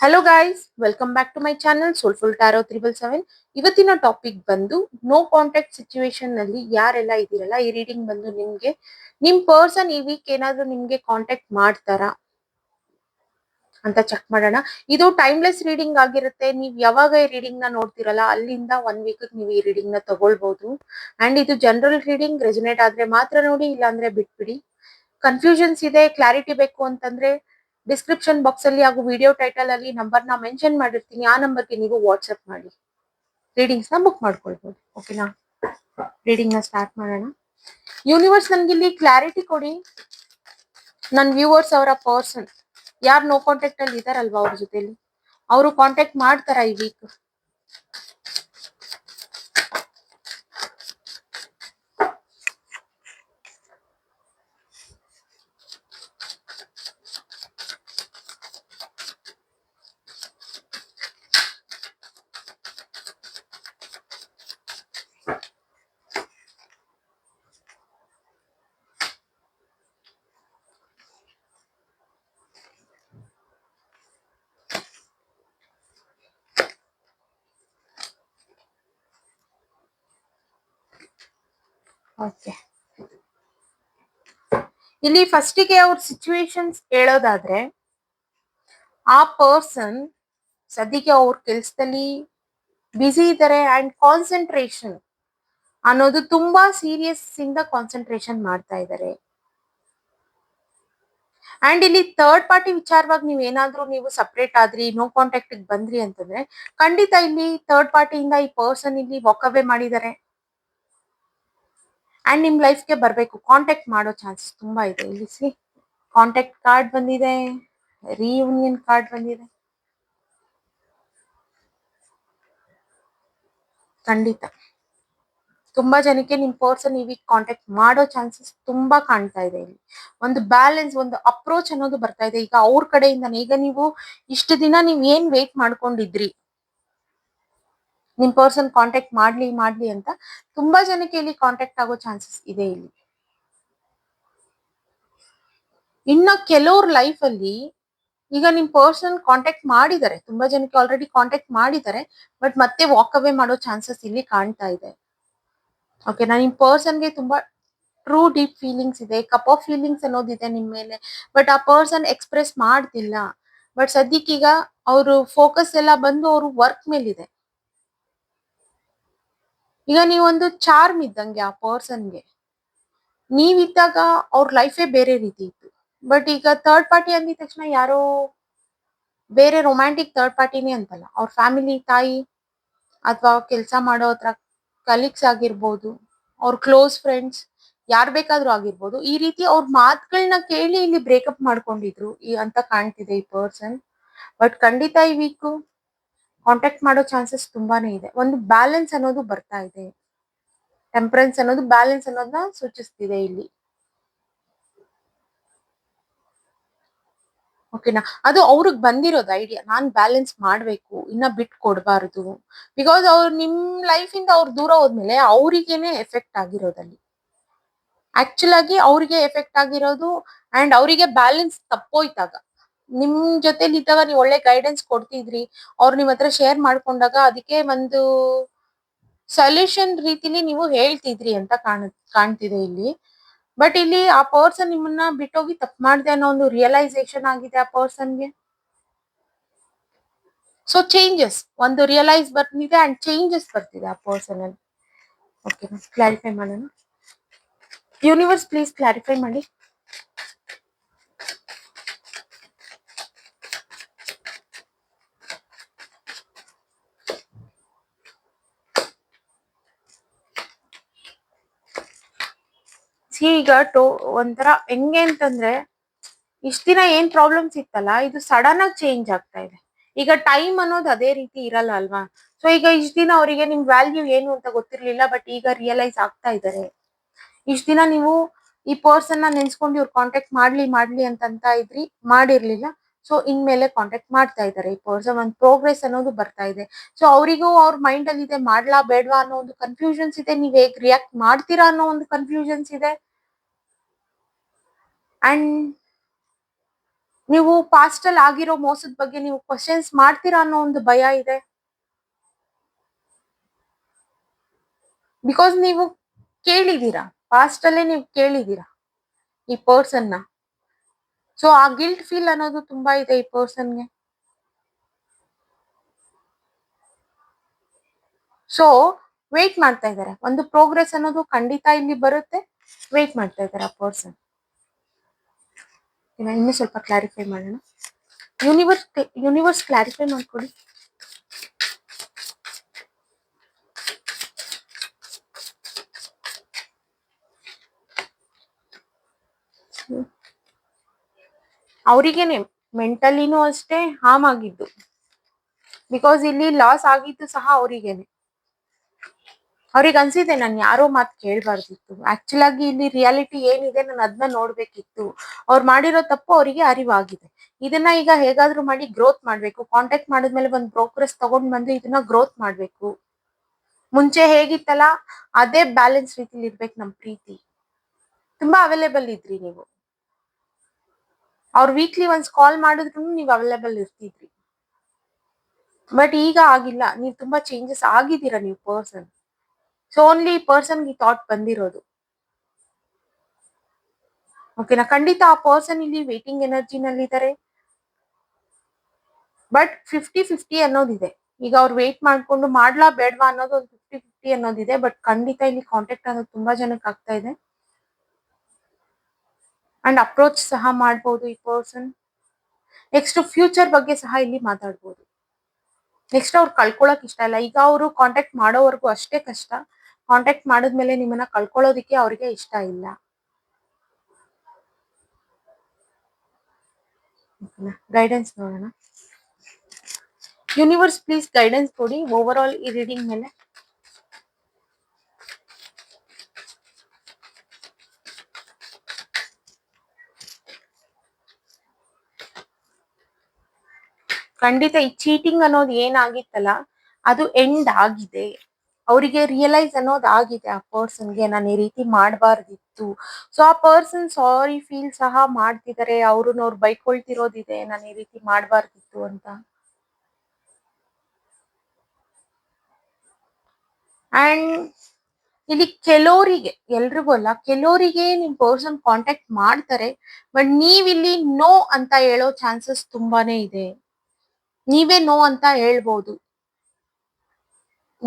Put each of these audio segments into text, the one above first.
Hello guys welcome back to my channel soulful tarot triple seven ಇವತ್ತಿನ topic ಬಂದು no contact ಸಿಚುವೇಶನ್ನಲ್ಲಿ ಯಾರೆಲ್ಲ ಇದ್ದೀರಲ್ಲ, ಈ ರೀಡಿಂಗ್ ಬಂದು ನಿಮ್ಗೆ, ನಿಮ್ ಪರ್ಸನ್ ಈ ವೀಕ್ ಏನಾದ್ರೂ ನಿಮ್ಗೆ ಕಾಂಟ್ಯಾಕ್ಟ್ ಮಾಡ್ತಾರಾ ಅಂತ ಚೆಕ್ ಮಾಡೋಣ. ಇದು ಟೈಮ್ಲೆಸ್ ರೀಡಿಂಗ್ ಆಗಿರುತ್ತೆ, ನೀವು ಯಾವಾಗ ಈ ರೀಡಿಂಗ್ನ ನೋಡ್ತಿರಲ್ಲ, ಅಲ್ಲಿಂದ ಒನ್ ವೀಕ್ ನೀವು ಈ ರೀಡಿಂಗ್ನ ತಗೊಳ್ಬಹುದು ಅಂಡ್ ಇದು ಜನರಲ್ ರೀಡಿಂಗ್ ರೆಸೊನೇಟ್ ಆದ್ರೆ ಮಾತ್ರ ನೋಡಿ, ಇಲ್ಲಾಂದ್ರೆ ಬಿಟ್ಬಿಡಿ. ಕನ್ಫ್ಯೂಷನ್ಸ್ ಇದೆ ಕ್ಲಾರಿಟಿ ಬೇಕು ಅಂತಂದ್ರೆ ಡಿಸ್ಕ್ರಿಪ್ಷನ್ ಬಾಕ್ಸ್ ಅಲ್ಲಿ ಹಾಗೂ ವಿಡಿಯೋ ಟೈಟಲ್ ಅಲ್ಲಿ ನಂಬರ್ನ ಮೆನ್ಷನ್ ಮಾಡಿರ್ತೀನಿ. ಆ ನಂಬರ್ಗೆ ನೀವು ವಾಟ್ಸ್ಆಪ್ ಮಾಡಿ. ರೀಡಿಂಗ್ಸ್ನ ಬುಕ್ ಮಾಡ್ಕೊಳ್ಬಹುದು ಓಕೆನಾ ರೀಡಿಂಗ್ನ ಸ್ಟಾರ್ಟ್ ಮಾಡೋಣ. ಯೂನಿವರ್ಸ್ ನನ್ಗೆ ಇಲ್ಲಿ ಕ್ಲಾರಿಟಿ ಕೊಡಿ. ನನ್ನ ವ್ಯೂವರ್ಸ್ ಅವರ ಪರ್ಸನ್ ಯಾರು ನೋ ಕಾಂಟ್ಯಾಕ್ಟ್ ಅಲ್ಲಿ ಇದಾರಲ್ವಾ ಅವ್ರ ಜೊತೆಲಿ? ಅವರು ಕಾಂಟ್ಯಾಕ್ಟ್ ಮಾಡ್ತಾರ ಈ ವೀಕ್ ಓಕೆ ಇಲ್ಲಿ ಫಸ್ಟಿಗೆ ಅವ್ರ ಸಿಚುವೇಶನ್ಸ್ ಹೇಳೋದಾದ್ರೆ, ಆ ಪರ್ಸನ್ ಸದ್ಯಕ್ಕೆ ಅವ್ರ ಕೆಲ್ಸದಲ್ಲಿ ಬ್ಯುಸಿ ಇದ್ದಾರೆ ಅಂಡ್ ಕಾನ್ಸಂಟ್ರೇಷನ್ ಅನ್ನೋದು ತುಂಬಾ ಸೀರಿಯಸ್ ಇಂದ ಕಾನ್ಸಂಟ್ರೇಷನ್ ಮಾಡ್ತಾ ಇದ್ದಾರೆ ಅಂಡ್ ಇಲ್ಲಿ ಥರ್ಡ್ ಪಾರ್ಟಿ ವಿಚಾರವಾಗಿ ನೀವ್ ಏನಾದ್ರೂ ನೀವು ಸಪ್ರೇಟ್ ಆದ್ರಿ ನೋ ಕಾಂಟ್ಯಾಕ್ಟ್ ಬಂದ್ರಿ ಅಂತಂದ್ರೆ, ಖಂಡಿತ ಇಲ್ಲಿ ಥರ್ಡ್ ಪಾರ್ಟಿಯಿಂದ ಈ ಪರ್ಸನ್ ಇಲ್ಲಿ ವಾಕ್ ಮಾಡಿದ್ದಾರೆ ಅಂಡ್ ನಿಮ್ ಲೈಫ್ಗೆ ಬರ್ಬೇಕು. ಕಾಂಟ್ಯಾಕ್ಟ್ ಮಾಡೋ ಚಾನ್ಸಸ್ ತುಂಬಾ ಇದೆ. ಇಲ್ಲಿ ಸಿ ಕಾಂಟ್ಯಾಕ್ಟ್ ಕಾರ್ಡ್ ಬಂದಿದೆ ರಿಯೂನಿಯನ್ ಕಾರ್ಡ್ ಬಂದಿದೆ. ಖಂಡಿತ. ತುಂಬಾ ಜನಕ್ಕೆ ನಿಮ್ ಪರ್ಸನ್ ಈ ವೀಕ್ ಕಾಂಟ್ಯಾಕ್ಟ್ ಮಾಡೋ ಚಾನ್ಸಸ್ ತುಂಬಾ ಕಾಣ್ತಾ ಇದೆ ಇಲ್ಲಿ. ಒಂದು ಬ್ಯಾಲೆನ್ಸ್ ಒಂದು ಅಪ್ರೋಚ್ ಅನ್ನೋದು ಬರ್ತಾ ಇದೆ. ಈಗ ಅವ್ರ ಕಡೆಯಿಂದ ಈಗ ನೀವು ಇಷ್ಟು ದಿನ ನೀವ್ ಏನ್ ವೇಟ್ ಮಾಡ್ಕೊಂಡಿದ್ರಿ? ನಿಮ್ ಪರ್ಸನ್ ಕಾಂಟ್ಯಾಕ್ಟ್ ಮಾಡ್ಲಿ ಮಾಡ್ಲಿ ಅಂತ ತುಂಬಾ ಜನಕ್ಕೆ ಇಲ್ಲಿ ಕಾಂಟ್ಯಾಕ್ಟ್ ಆಗೋ ಚಾನ್ಸಸ್ ಇದೆ ಇಲ್ಲಿ. ಇನ್ನ ಕೆಲವ್ರ ಲೈಫ್ ಅಲ್ಲಿ ಈಗ ನಿಮ್ ಪರ್ಸನ್ ಕಾಂಟ್ಯಾಕ್ಟ್ ಮಾಡಿದ್ದಾರೆ ತುಂಬಾ ಜನಕ್ಕೆ ಆಲ್ರೆಡಿ ಕಾಂಟ್ಯಾಕ್ಟ್ ಮಾಡಿದ್ದಾರೆ ಬಟ್ ಮತ್ತೆ ವಾಕ್ ಅವೇ ಮಾಡೋ ಚಾನ್ಸಸ್ ಇಲ್ಲಿ ಕಾಣ್ತಾ ಇದೆ. ಓಕೆ ನಾ ನಿಮ್ ಪರ್ಸನ್ಗೆ ತುಂಬಾ ಟ್ರೂ ಡೀಪ್ ಫೀಲಿಂಗ್ಸ್ ಇದೆ ಕಪ್ ಆಫ್ ಫೀಲಿಂಗ್ಸ್ ಅನ್ನೋದಿದೆ ನಿಮ್ ಮೇಲೆ ಬಟ್ ಆ ಪರ್ಸನ್ ಎಕ್ಸ್ಪ್ರೆಸ್ ಮಾಡ್ತಿಲ್ಲ. ಬಟ್ ಸದ್ಯಕ್ಕೀಗ ಅವರು ಫೋಕಸ್ ಎಲ್ಲ ಬಂದು ಅವರು ವರ್ಕ್ ಮೇಲಿದೆ. ಈಗ ನೀವೊಂದು ಚಾರ್ಮ್ ಇದ್ದಂಗೆ ಆ ಪರ್ಸನ್ಗೆ ನೀವಿದ್ದಾಗ ಅವ್ರ ಲೈಫೇ ಬೇರೆ ರೀತಿ ಇತ್ತು. ಬಟ್ ಈಗ ಥರ್ಡ್ ಪಾರ್ಟಿ ಅಂದಿದ ತಕ್ಷಣ ಯಾರೋ ಬೇರೆ ರೊಮ್ಯಾಂಟಿಕ್ ಥರ್ಡ್ ಪಾರ್ಟಿನೇ ಅಂತಲ್ಲ. ಅವ್ರ ಫ್ಯಾಮಿಲಿ ತಾಯಿ ಅಥವಾ ಕೆಲಸ ಮಾಡೋ ಹತ್ರ ಕಲೀಗ್ಸ್ ಆಗಿರ್ಬೋದು, ಅವ್ರ ಕ್ಲೋಸ್ ಫ್ರೆಂಡ್ಸ್ ಯಾರು ಬೇಕಾದ್ರೂ ಆಗಿರ್ಬೋದು, ಈ ರೀತಿ ಅವ್ರ ಮಾತುಗಳನ್ನ ಕೇಳಿ ಇಲ್ಲಿ ಬ್ರೇಕಪ್ ಮಾಡ್ಕೊಂಡಿದ್ರು ಈ ಅಂತ ಕಾಣ್ತಿದೆ ಈ ಪರ್ಸನ್ ಬಟ್ ಖಂಡಿತ ಈ ವೀಕು ಕಾಂಟ್ಯಾಕ್ಟ್ ಮಾಡೋ ಚಾನ್ಸಸ್ ತುಂಬಾನೇ ಇದೆ. ಒಂದು ಬ್ಯಾಲೆನ್ಸ್ ಅನ್ನೋದು ಬರ್ತಾ ಇದೆ. ಟೆಂಪರೆನ್ಸ್ ಅನ್ನೋದು ಬ್ಯಾಲೆನ್ಸ್ ಅನ್ನೋದನ್ನ ಸೂಚಿಸ್ತಿದೆ ಇಲ್ಲಿ. ಓಕೆನಾ ಅದು ಅವ್ರಿಗೆ ಬಂದಿರೋದು ಐಡಿಯಾ ನಾನ್ ಬ್ಯಾಲೆನ್ಸ್ ಮಾಡ್ಬೇಕು. ಇನ್ನ ಬಿಟ್ ಕೊಡಬಾರದು. ಬಿಕಾಸ್ ಅವ್ರು ನಿಮ್ ಲೈಫ್ ಇಂದ ಅವ್ರು ದೂರ ಹೋದ್ಮೇಲೆ ಅವರಿಗೇನೆ ಎಫೆಕ್ಟ್ ಆಗಿರೋದಲ್ಲಿ ಆಕ್ಚುಲ್ ಆಗಿ ಅವ್ರಿಗೆ ಎಫೆಕ್ಟ್ ಆಗಿರೋದು ಅಂಡ್ ಅವರಿಗೆ ಬ್ಯಾಲೆನ್ಸ್ ತಪ್ಪೋಯ್ತಾಗ. ನಿಮ್ ಜೊತೆಲಿ ಇದ್ದಾಗ ನೀವು ಒಳ್ಳೆ ಗೈಡೆನ್ಸ್ ಕೊಡ್ತಿದ್ರಿ, ಅವ್ರು ನಿಮ್ ಹತ್ರ ಶೇರ್ ಮಾಡ್ಕೊಂಡಾಗ ಅದಕ್ಕೆ ಒಂದು ಸೊಲ್ಯೂಷನ್ ರೀತಿಲಿ ನೀವು ಹೇಳ್ತಿದ್ರಿ ಅಂತ ಕಾಣ, ಕಾಣ್ತಿದೆ ಇಲ್ಲಿ. ಬಟ್ ಇಲ್ಲಿ ಆ ಪರ್ಸನ್ ನಿಮ್ಮನ್ನ ಬಿಟ್ಟೋಗಿ ತಪ್ಪು ಮಾಡಿದೆ ಅನ್ನೋ ಒಂದು ರಿಯಲೈಸೇಷನ್ ಆಗಿದೆ ಆ ಪರ್ಸನ್ಗೆ ಸೊ ಚೇಂಜಸ್ ಒಂದು ರಿಯಲೈಸ್ ಬರ್ತಿದೆ ಅಂಡ್ ಚೇಂಜಸ್ ಬರ್ತಿದೆ ಆ ಪರ್ಸನ್ ಅಲ್ಲಿ. ಓಕೆ ಕ್ಲಾರಿಫೈ ಮಾಡೋಣ? ಯೂನಿವರ್ಸ್ ಪ್ಲೀಸ್ ಕ್ಲಾರಿಫೈ ಮಾಡಿ. ಈಗ ಟೋ, ಒಂಥರ ಹೆಂಗೆ ಅಂತಂದ್ರೆ ಇಷ್ಟ ದಿನ ಏನ್ ಪ್ರಾಬ್ಲಮ್ಸ್ ಇತ್ತಲ್ಲ ಇದು ಸಡನ್ ಆಗಿ ಚೇಂಜ್ ಆಗ್ತಾ ಇದೆ. ಈಗ ಟೈಮ್ ಅನ್ನೋದು ಅದೇ ರೀತಿ ಇರಲ್ಲ ಅಲ್ವಾ? ಸೊ ಈಗ ಇಷ್ಟ ದಿನ ಅವರಿಗೆ ನಿಮ್ ವ್ಯಾಲ್ಯೂ ಏನು ಅಂತ ಗೊತ್ತಿರ್ಲಿಲ್ಲ ಬಟ್ ಈಗ ರಿಯಲೈಸ್ ಆಗ್ತಾ ಇದ್ದಾರೆ ಇಷ್ಟ ದಿನ ನೀವು ಈ ಪರ್ಸನ್ನ ನೆನ್ಸ್ಕೊಂಡು ಇವ್ರು ಕಾಂಟ್ಯಾಕ್ಟ್ ಮಾಡ್ಲಿ ಮಾಡ್ಲಿ ಅಂತ ಇದ್ರಿ, ಮಾಡಿರ್ಲಿಲ್ಲ. ಸೊ ಇನ್ಮೇಲೆ ಕಾಂಟ್ಯಾಕ್ಟ್ ಮಾಡ್ತಾ ಇದ್ದಾರೆ ಈ ಪರ್ಸನ್ ಒಂದು ಪ್ರೋಗ್ರೆಸ್ ಅನ್ನೋದು ಬರ್ತಾ ಇದೆ. ಸೊ ಅವರಿಗೂ ಅವ್ರ ಮೈಂಡ್ ಅಲ್ಲಿ ಇದೆ ಮಾಡ್ಲಾ ಬೇಡ್ವಾ ಅನ್ನೋ ಒಂದು ಕನ್ಫ್ಯೂಷನ್ಸ್ ಇದೆ. ನೀವ್ ಹೇಗ್ ರಿಯಾಕ್ಟ್ ಮಾಡ್ತೀರಾ ಅನ್ನೋ ಒಂದು ಕನ್ಫ್ಯೂಷನ್ಸ್ ಇದೆ. ಅಂಡ್ ನೀವು ಪಾಸ್ಟ್ ಆಗಿರೋ ಮೋಸದ ಬಗ್ಗೆ ನೀವು ಕ್ವಶನ್ಸ್ ಮಾಡ್ತೀರಾ ಅನ್ನೋ ಒಂದು ಭಯ ಇದೆ. ಬಿಕಾಸ್ ನೀವು ಕೇಳಿದೀರಾ ಪಾಸ್ಟ್ ಅಲ್ಲೇ ನೀವು ಕೇಳಿದೀರಾ ಈ ಪರ್ಸನ್ನ? ಸೊ ಆ ಗಿಲ್ಟ್ ಫೀಲ್ ಅನ್ನೋದು ತುಂಬಾ ಇದೆ ಈ ಪರ್ಸನ್ಗೆ ಸೊ ವೇಟ್ ಮಾಡ್ತಾ ಇದ್ದಾರೆ. ಒಂದು ಪ್ರೋಗ್ರೆಸ್ ಅನ್ನೋದು ಖಂಡಿತ ಇಲ್ಲಿ ಬರುತ್ತೆ. ವೇಟ್ ಮಾಡ್ತಾ ಇದ್ದಾರೆ ಆ ಪರ್ಸನ್ ಇನ್ನು ಸ್ವಲ್ಪ ಕ್ಲಾರಿಫೈ ಮಾಡೋಣ. ಯೂನಿವರ್ಸ್ ಯೂನಿವರ್ಸ್ ಕ್ಲಾರಿಫೈ ಮಾಡ್ಕೊಡಿ. ಅವರಿಗೇನೆ ಮೆಂಟಲಿನೂ ಅಷ್ಟೇ ಹಾರ್ಮ್ ಆಗಿದ್ದು. ಬಿಕಾಸ್ ಇಲ್ಲಿ ಲಾಸ್ ಆಗಿದ್ದು ಸಹ ಅವರಿಗೇನೆ. ಅವ್ರಿಗೆ ಅನ್ಸಿದೆ ನಾನು ಯಾರೋ ಮಾತು ಕೇಳಬಾರ್ದಿತ್ತು. ಆಕ್ಚುಲ್ ಆಗಿ ಇಲ್ಲಿ ರಿಯಾಲಿಟಿ ಏನಿದೆ ನಾನು ಅದನ್ನ ನೋಡ್ಬೇಕಿತ್ತು. ಅವ್ರು ಮಾಡಿರೋ ತಪ್ಪು ಅವರಿಗೆ ಅರಿವಾಗಿದೆ. ಇದನ್ನ ಈಗ ಹೇಗಾದ್ರೂ ಮಾಡಿ ಗ್ರೋತ್ ಮಾಡ್ಬೇಕು. ಕಾಂಟ್ಯಾಕ್ಟ್ ಮಾಡಿದ್ಮೇಲೆ ಒಂದು ಬ್ರೋಕರ್ಸ್ ತಗೊಂಡ್ ಬಂದು ಇದನ್ನ ಗ್ರೋತ್ ಮಾಡ್ಬೇಕು. ಮುಂಚೆ ಹೇಗಿತ್ತಲ್ಲ, ಅದೇ ಬ್ಯಾಲೆನ್ಸ್ ರೀತಿಲಿ ಇರ್ಬೇಕು ನಮ್ ಪ್ರೀತಿ. ತುಂಬಾ ಅವೈಲೇಬಲ್ ಇದ್ರಿ ನೀವು. ಅವ್ರು ವೀಕ್ಲಿ ಒನ್ಸ್ ಕಾಲ್ ಮಾಡಿದ್ರು ನೀವು ಅವೈಲೇಬಲ್ ಇರ್ತಿದ್ರಿ. ಬಟ್ ಈಗ ಆಗಿಲ್ಲ. ನೀವು ತುಂಬಾ ಚೇಂಜಸ್ ಆಗಿದ್ದೀರಾ ನೀವು ಪರ್ಸನ್ ಸೊ ಓನ್ಲಿ ಈ ಥಾಟ್ ಬಂದಿರೋದು. ಓಕೆನಾ ಖಂಡಿತ ಆ ಪರ್ಸನ್ ಇಲ್ಲಿ ವೇಟಿಂಗ್ ಎನರ್ಜಿನಲ್ಲಿ ಇದ್ದಾರೆ ಬಟ್ ಫಿಫ್ಟಿ ಫಿಫ್ಟಿ ಅನ್ನೋದಿದೆ. ಈಗ ಅವ್ರು ವೇಟ್ ಮಾಡ್ಕೊಂಡು ಮಾಡ್ಲಾ ಬೇಡವಾ ಅನ್ನೋದು ಒಂದು ಫಿಫ್ಟಿ ಫಿಫ್ಟಿ ಅನ್ನೋದಿದೆ. ಬಟ್ ಖಂಡಿತ ಇಲ್ಲಿ ಕಾಂಟ್ಯಾಕ್ಟ್ ಅನ್ನೋದು ತುಂಬಾ ಜನಕ್ಕೆ ಆಗ್ತಾ ಇದೆ. ಅಂಡ್ ಅಪ್ರೋಚ್ ಸಹ ಮಾಡ್ಬೋದು ಈ ಪರ್ಸನ್ ನೆಕ್ಸ್ಟ್ ಫ್ಯೂಚರ್ ಬಗ್ಗೆ ಸಹ ಇಲ್ಲಿ ಮಾತಾಡ್ಬೋದು. ನೆಕ್ಸ್ಟ್ ಅವ್ರು ಕಳ್ಕೊಳಕ್ ಇಷ್ಟ ಇಲ್ಲ. ಈಗ ಅವರು ಕಾಂಟ್ಯಾಕ್ಟ್ ಮಾಡೋವರೆಗೂ ಅಷ್ಟೇ ಕಷ್ಟ. ಕಾಂಟ್ಯಾಕ್ಟ್ ಮಾಡಿದ್ಮೇಲೆ ನಿಮ್ಮನ್ನ ಕಳ್ಕೊಳ್ಳೋದಿಕ್ಕೆ ಅವ್ರಿಗೆ ಇಷ್ಟ ಇಲ್ಲ. ಗೈಡೆನ್ಸ್ ನೋಡೋಣ. ಯೂನಿವರ್ಸ್ ಪ್ಲೀಸ್ ಗೈಡೆನ್ಸ್ ಕೊಡಿ. ಓವರ್ ಆಲ್ ಈ ರೀಡಿಂಗ್ ಮೇಲೆ. ಖಂಡಿತ ಈ ಚೀಟಿಂಗ್ ಅನ್ನೋದು ಏನಾಗಿತ್ತಲ್ಲ, ಅದು ಎಂಡ್ ಆಗಿದೆ. ಅವರಿಗೆ ರಿಯಲೈಸ್ ಅನ್ನೋದು ಆಗಿದೆ ಆ ಪರ್ಸನ್ಗೆ ನಾನು ಈ ರೀತಿ ಮಾಡಬಾರ್ದಿತ್ತು. ಸೊ ಆ ಪರ್ಸನ್ ಸಾರಿ ಫೀಲ್ ಸಹ ಮಾಡ್ತಿದ್ದಾರೆ ಅವ್ರನ್ನ ಅವ್ರು ಬೈಕೊಳ್ತಿರೋದಿದೆ. ನಾನು ಈ ರೀತಿ ಮಾಡಬಾರ್ದಿತ್ತು ಅಂತ. ಅಂಡ್ ಇಲ್ಲಿ ಕೆಲವರಿಗೆ ಎಲ್ರಿಗೂ ಅಲ್ಲ ಕೆಲವರಿಗೆ ನಿಮ್ ಪರ್ಸನ್ ಕಾಂಟ್ಯಾಕ್ಟ್ ಮಾಡ್ತಾರೆ. ಬಟ್ ನೀವಿಲ್ಲಿ ನೋ ಅಂತ ಹೇಳೋ ಚಾನ್ಸಸ್ ತುಂಬಾನೇ ಇದೆ. ನೀವೇ ನೋ ಅಂತ ಹೇಳ್ಬೋದು.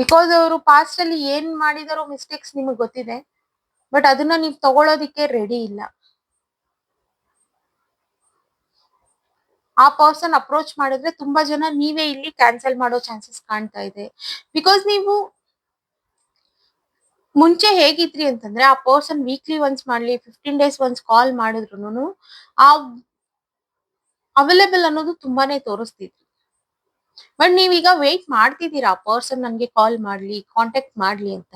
ಬಿಕಾಸ್ ಅವರು ಪಾಸ್ಟ್ ಅಲ್ಲಿ ಏನ್ ಮಾಡಿದಾರೋ ಮಿಸ್ಟೇಕ್ಸ್ ನಿಮಗೆ ಗೊತ್ತಿದೆ. ಬಟ್ ಅದನ್ನ ನೀವು ತಗೊಳ್ಳೋದಿಕ್ಕೆ ರೆಡಿ ಇಲ್ಲ. ಆ ಪರ್ಸನ್ ಅಪ್ರೋಚ್ ಮಾಡಿದ್ರೆ ತುಂಬಾ ಜನ ನೀವೇ ಇಲ್ಲಿ ಕ್ಯಾನ್ಸಲ್ ಮಾಡೋ ಚಾನ್ಸಸ್ ಕಾಣ್ತಾ ಇದೆ. ಬಿಕಾಸ್ ನೀವು ಮುಂಚೆ ಹೇಗಿದ್ರಿ ಅಂತಂದ್ರೆ ಆ ಪರ್ಸನ್ ವೀಕ್ಲಿ ಒನ್ಸ್ ಮಾಡ್ಲಿ ಫಿಫ್ಟೀನ್ ಡೇಸ್ ಒನ್ಸ್ ಕಾಲ್ ಮಾಡಿದ್ರು ಆ ಅವೈಲೇಬಲ್ ಅನ್ನೋದು ತುಂಬಾನೇ ತೋರಿಸ್ತಿದ್ರಿ. ಬಟ್ ನೀವೀಗ ವೆಯ್ಟ್ ಮಾಡ್ತಿದ್ದೀರಾ? ಪರ್ಸನ್ ನನ್ಗೆ ಕಾಲ್ ಮಾಡ್ಲಿ ಕಾಂಟ್ಯಾಕ್ಟ್ ಮಾಡ್ಲಿ ಅಂತ.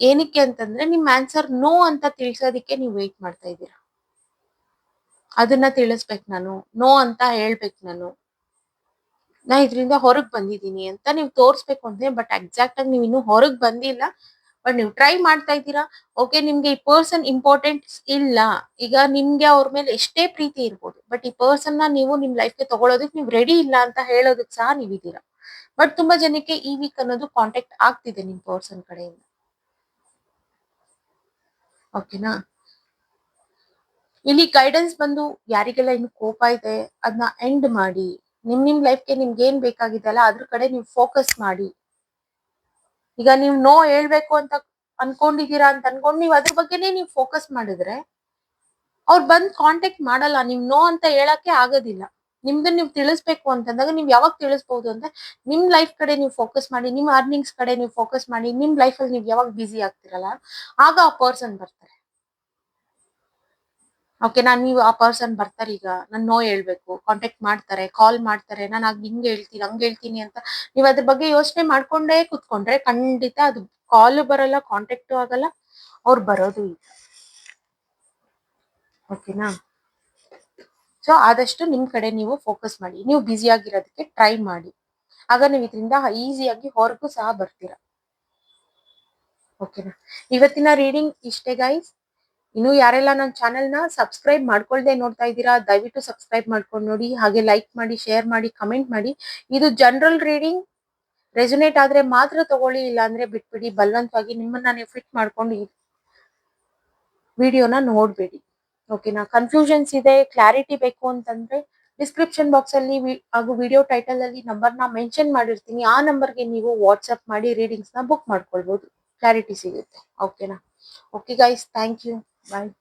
ಏನಕ್ಕೆ ಅಂತಂದ್ರೆ ನಿಮ್ ಆನ್ಸರ್ ನೋ ಅಂತ ತಿಳಿಸೋದಿಕ್ಕೆ ನೀವು ವೆಯ್ಟ್ ಮಾಡ್ತಾ ಇದ್ದೀರಾ? ಅದನ್ನ ತಿಳಿಸ್ಬೇಕು ನಾನು ನೋ ಅಂತ ಹೇಳ್ಬೇಕು ನಾನು. ನಾ ಇದರಿಂದ ಹೊರಗೆ ಬಂದಿದ್ದೀನಿ ಅಂತ ನೀವು ತೋರಿಸ್ಬೇಕು ಅಂದ್ರೆ ಬಟ್ ಎಕ್ಸಾಕ್ಟ್ ಆಗಿ ನೀವು ಇನ್ನೂ ಹೊರಗೆ ಬಂದಿಲ್ಲ. ಬಟ್ ನೀವು ಟ್ರೈ ಮಾಡ್ತಾ ಇದ್ದೀರಾ? ಓಕೆ ನಿಮ್ಗೆ ಈ ಪರ್ಸನ್ ಇಂಪಾರ್ಟೆಂಟ್ ಇಲ್ಲ. ಈಗ ನಿಮ್ಗೆ ಅವ್ರ ಮೇಲೆ ಎಷ್ಟೇ ಪ್ರೀತಿ ಇರ್ಬೋದು ಬಟ್ ಈ ಪರ್ಸನ್ನ ನೀವು ನಿಮ್ ಲೈಫ್ಗೆ ತಗೊಳೋದಕ್ಕೆ ನೀವು ರೆಡಿ ಇಲ್ಲ ಅಂತ ಹೇಳೋದಕ್ ಸಹ ನೀವಿದ್ದೀರಾ ಬಟ್ ತುಂಬಾ ಜನಕ್ಕೆ ಈ ವೀಕ್ ಅನ್ನೋದು ಕಾಂಟ್ಯಾಕ್ಟ್ ಆಗ್ತಿದೆ ನಿಮ್ ಪರ್ಸನ್ ಕಡೆಯಿಂದ. ಓಕೆನಾ ಇಲ್ಲಿ ಗೈಡೆನ್ಸ್ ಬಂದು ಯಾರಿಗೆಲ್ಲ ಇನ್ನು ಕೋಪ ಇದೆ ಅದನ್ನ ಎಂಡ್ ಮಾಡಿ. ನಿಮ್ ನಿಮ್ ಲೈಫ್ಗೆ ನಿಮ್ಗೆ ಏನ್ ಬೇಕಾಗಿದೆ ಅಲ್ಲ ಅದ್ರ ಕಡೆ ನೀವು ಫೋಕಸ್ ಮಾಡಿ. ಈಗ ನೀವು ನೋ ಹೇಳ್ಬೇಕು ಅಂತ ಅನ್ಕೊಂಡಿದೀರಾ ಅಂತ ಅನ್ಕೊಂಡು ನೀವು ಅದ್ರ ಬಗ್ಗೆನೇ ನೀವು ಫೋಕಸ್ ಮಾಡಿದ್ರೆ ಅವ್ರು ಬಂದ್ ಕಾಂಟ್ಯಾಕ್ಟ್ ಮಾಡಲ್ಲ. ನೀವು ನೋ ಅಂತ ಹೇಳಕ್ಕೆ ಆಗೋದಿಲ್ಲ. ನಿಮ್ದನ್ನ ನೀವು ತಿಳಿಸ್ಬೇಕು ಅಂತಂದಾಗ ನೀವು ಯಾವಾಗ ತಿಳಿಸ್ಬಹುದು ಅಂದ್ರೆ ನಿಮ್ ಲೈಫ್ ಕಡೆ ನೀವು ಫೋಕಸ್ ಮಾಡಿ, ನಿಮ್ ಅರ್ನಿಂಗ್ಸ್ ಕಡೆ ನೀವು ಫೋಕಸ್ ಮಾಡಿ, ನಿಮ್ ಅಲ್ಲಿ ನೀವು ಯಾವಾಗ ಬ್ಯುಸಿ ಆಗ್ತಿರಲ್ಲ, ಆಗ ಆ ಪರ್ಸನ್ ಬರ್ತಾರೆ. ಓಕೆ ನಾನು ನೀವು ಆ ಪರ್ಸನ್ ಬರ್ತಾರೆ ಈಗ. ನಾನು ನೋ ಹೇಳ್ಬೇಕು. ಕಾಂಟ್ಯಾಕ್ಟ್ ಮಾಡ್ತಾರೆ ಕಾಲ್ ಮಾಡ್ತಾರೆ. ನಾನು ಆಗ ಹಿಂಗ್ ಹೇಳ್ತೀನಿ, ಹಂಗೆ ಹೇಳ್ತೀನಿ ಅಂತ ನೀವು ಅದ್ರ ಬಗ್ಗೆ ಯೋಚನೆ ಮಾಡ್ಕೊಂಡೇ ಕುತ್ಕೊಂಡ್ರೆ ಖಂಡಿತ ಅದು ಕಾಲ್ ಬರಲ್ಲ ಕಾಂಟ್ಯಾಕ್ಟು ಆಗಲ್ಲ, ಅವ್ರು ಬರೋದು ಇಲ್ಲ ಓಕೆನಾ ಸೊ ಆದಷ್ಟು ನಿಮ್ಮ ಕಡೆ ನೀವು ಫೋಕಸ್ ಮಾಡಿ. ನೀವು ಬ್ಯುಸಿ ಆಗಿರೋದಕ್ಕೆ ಟ್ರೈ ಮಾಡಿ. ಆಗ ನೀವು ಇದರಿಂದ ಈಸಿಯಾಗಿ ಹೊರಗೂ ಸಹ ಬರ್ತೀರ. ಓಕೆನಾ ಇವತ್ತಿನ ರೀಡಿಂಗ್ ಇಷ್ಟೇ ಗೈಸ್ ಇನ್ನು ಯಾರೆಲ್ಲ ನನ್ನ ಚಾನೆಲ್ನ ಸಬ್ಸ್ಕ್ರೈಬ್ ಮಾಡ್ಕೊಳ್ದೆ ನೋಡ್ತಾ ಇದ್ದೀರಾ, ದಯವಿಟ್ಟು ಸಬ್ಸ್ಕ್ರೈಬ್ ಮಾಡ್ಕೊಂಡು ನೋಡಿ, ಹಾಗೆ ಲೈಕ್ ಮಾಡಿ ಶೇರ್ ಮಾಡಿ ಕಮೆಂಟ್ ಮಾಡಿ. ಇದು ಜನರಲ್ ರೀಡಿಂಗ್ ರೆಸೊನೇಟ್ ಆದ್ರೆ ಮಾತ್ರ ತಗೊಳ್ಳಿ ಇಲ್ಲ ಅಂದ್ರೆ ಬಿಟ್ಬಿಡಿ. ಬಲವಂತವಾಗಿ ನಿಮ್ಮನ್ನ ನೀವು ಫಿಟ್ ಮಾಡ್ಕೊಂಡು ವಿಡಿಯೋನ ನೋಡ್ಬೇಡಿ. ಓಕೆನಾ ಕನ್ಫ್ಯೂಷನ್ಸ್ ಇದೆ ಕ್ಲಾರಿಟಿ ಬೇಕು ಅಂತಂದ್ರೆ ಡಿಸ್ಕ್ರಿಪ್ಷನ್ ಬಾಕ್ಸ್ ಅಲ್ಲಿ ಹಾಗೂ ವಿಡಿಯೋ ಟೈಟಲ್ ಅಲ್ಲಿ ನಂಬರ್ನ ಮೆನ್ಷನ್ ಮಾಡಿರ್ತೀನಿ. ಆ ನಂಬರ್ಗೆ ನೀವು ವಾಟ್ಸ್ಆಪ್ ಮಾಡಿ ರೀಡಿಂಗ್ಸ್ನ ಬುಕ್ ಮಾಡ್ಕೊಳ್ಬಹುದು ಕ್ಲಾರಿಟಿ ಸಿಗುತ್ತೆ. ಓಕೆನಾ okay guys thank you Bye.